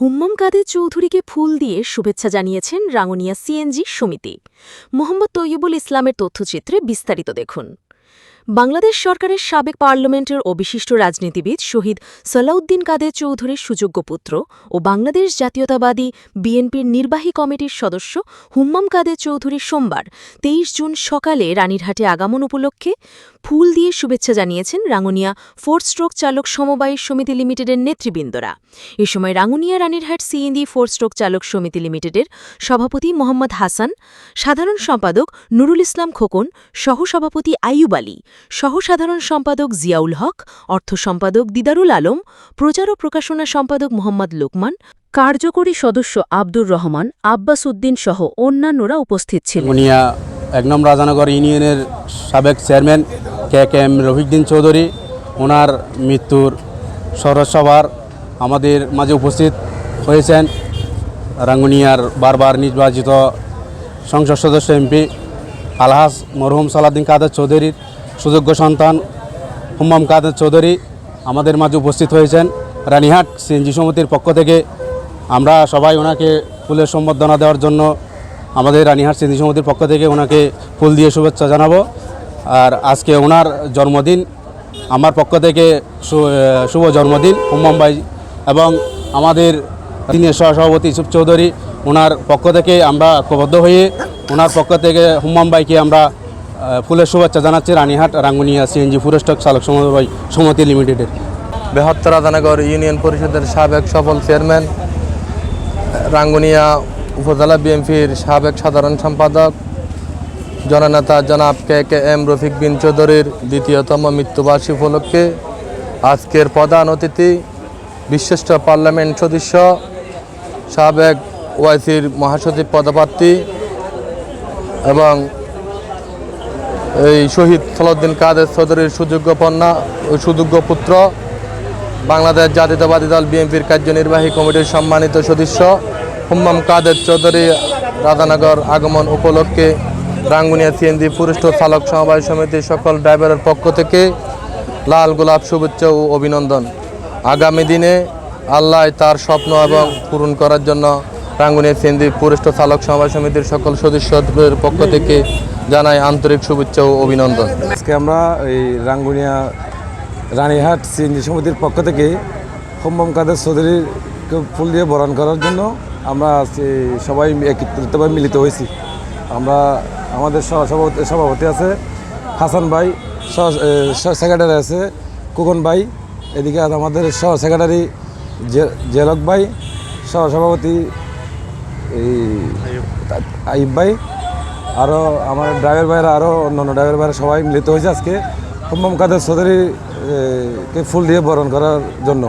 হুম্মম কাদের চৌধুরীকে ফুল দিয়ে শুভেচ্ছা জানিয়েছেন রাঙ্গুনিয়া সিএনজি সমিতি। মোহাম্মদ তৈয়বুল ইসলামের তথ্যচিত্রে বিস্তারিত দেখুন। বাংলাদেশ সরকারের সাবেক পার্লামেন্টের ও বিশিষ্ট রাজনীতিবিদ শহীদ সালাউদ্দিন কাদের চৌধুরীর সুযোগ্য পুত্র ও বাংলাদেশ জাতীয়তাবাদী বিএনপির নির্বাহী কমিটির সদস্য হুম্মাম কাদের চৌধুরী সোমবার তেইশ জুন সকালে রানীরহাটে আগমন উপলক্ষে ফুল দিয়ে শুভেচ্ছা জানিয়েছেন রাঙ্গুনিয়া ফোর স্ট্রোক চালক সমবায়ী সমিতি লিমিটেডের নেতৃবৃন্দরা। এ সময় Rangunia Ranirhat CNG four stroke চালক সমিতি লিমিটেডের সভাপতি মোহাম্মদ হাসান, সাধারণ সম্পাদক নুরুল ইসলাম খোকন, সহসভাপতি আইয়ুব আলী সহসাধারণ সম্পাদক জিয়াউল হক, অর্থ সম্পাদক দিদারুল আলম, প্রচার ও প্রকাশনা সম্পাদক মোহাম্মদ লোকমান, কার্যকরী সদস্য আব্দুর রহমান, আব্বাস উদ্দিন সহ অন্যান্যরা উপস্থিত ছিলেন। মুনিয়া এক নম্বর রাজানগর ইউনিয়নের সাবেক chairman K K M Rafiquddin Chowdhury, ওনার মৃত্যুর সরসভার আমাদের মাঝে উপস্থিত হয়েছেন রাঙ্গুনিয়ার বারবার নির্বাচিত সংসদ সদস্য এমপি আলহাস মরহুম সালাদ্দিন কাদের চৌধুরীর সুযোগ্য সন্তান হুম্মাম কাদের চৌধুরী আমাদের মাঝে উপস্থিত হয়েছেন। রানীহাট সিএনজি সমিতির পক্ষ থেকে আমরা সবাই ওনাকে ফুলের সম্বর্ধনা দেওয়ার জন্য আমাদের রানীহাট সিএনজি সমিতির পক্ষ থেকে ওনাকে ফুল দিয়ে শুভেচ্ছা জানাব। আর আজকে ওনার জন্মদিন, আমার পক্ষ থেকে শুভ জন্মদিন হুম্মাম ভাই এবং আমাদের তিনি সহসভাপতি ইসুফ চৌধুরী। ওনার পক্ষ থেকে আমরা ঐক্যবদ্ধ হয়ে ওনার পক্ষ থেকে হুম্মাম ভাইকে আমরা ফুলের শুভেচ্ছা জানাচ্ছি রানীহাট, রাঙ্গুনিয়া সিএনজি ফুরস্টক চালক সমবায় সমিতি লিমিটেডের। বৃহত্তর রাধানগর ইউনিয়ন পরিষদের সাবেক সফল চেয়ারম্যান, রাঙ্গুনিয়া উপজেলা বিএনপির সাবেক সাধারণ সম্পাদক, জননেতা জনাব কে কে এম রফিক বিন চৌধুরীর দ্বিতীয়তম মৃত্যুবার্ষিকী উপলক্ষে আজকের প্রধান অতিথি, বিশিষ্ট পার্লামেন্ট সদস্য, সাবেক ওয়াইসির মহাসচিব পদপ্রার্থী এবং এই শহীদ সলাউদ্দিন কাদের চৌধুরীর সুযোগ্য ও সুযোগ্য পুত্র, বাংলাদেশ জাতীয়তাবাদী দল বিএনপির কার্যনির্বাহী কমিটির সম্মানিত সদস্য, হুম্মাম কাদের চৌধুরী রাধানগর আগমন উপলক্ষে রাঙ্গুনিয়া সিএনজি পুরুষ্ট চালক সমবায় সমিতির সকল ড্রাইভারের পক্ষ থেকে লাল গোলাপ শুভেচ্ছা ও অভিনন্দন। আগামী দিনে আল্লাহ তার স্বপ্ন এবং পূরণ করার জন্য রাঙ্গুনিয়া সিএনজি পুরুষ্ট চালক সমবায় সমিতির সকল সদস্যদের পক্ষ থেকে জানাই আন্তরিক শুভেচ্ছা ও অভিনন্দন। আজকে আমরা এই রাঙ্গুনিয়া রানীহাট সিএনজি সমিতির পক্ষ থেকে হোম্মম কাদের চৌধুরীকে ফুল দিয়ে বরণ করার জন্য আমরা সবাই একত্রিতভাবে মিলিত হয়েছি। আমরা আমাদের সভাপতি সভাপতি আছে, হাসান ভাই সেক্রেটারি আছে, কুকন ভাই, এদিকে আমাদের সহ সেক্রেটারি জেলক ভাই সহ সভাপতি এই আইব ভাই আরও আমার ড্রাইভার ভাইয়েরা আরও অন্যান্য ড্রাইভার ভাইয়েরা সবাই মিলিত হয়েছে আজকে। হুম্মম কাদের চৌধুরীকে ফুল দিয়ে বরণ করার জন্য।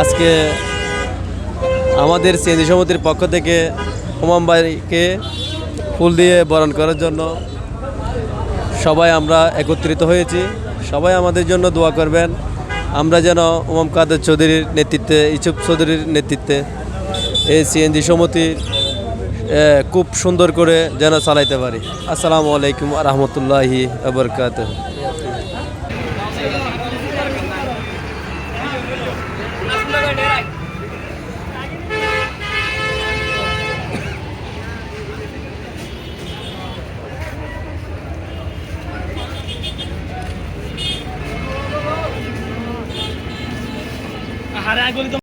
আজকে আমাদের সিএনজি সমিতির পক্ষ থেকে হুমাম ভাইকে ফুল দিয়ে বরণ করার জন্য সবাই আমরা একত্রিত হয়েছি। সবাই আমাদের জন্য দোয়া করবেন। আমরা যেন উমাম কাদের চৌধুরীর নেতৃত্বে ইসুফ চৌধুরীর নেতৃত্বে এই সিএনজি সমিতির খুব সুন্দর করে যেন চালাইতে পারি। আসসালামু আলাইকুম রহমতুল্লাহি আবরকাত আর আগে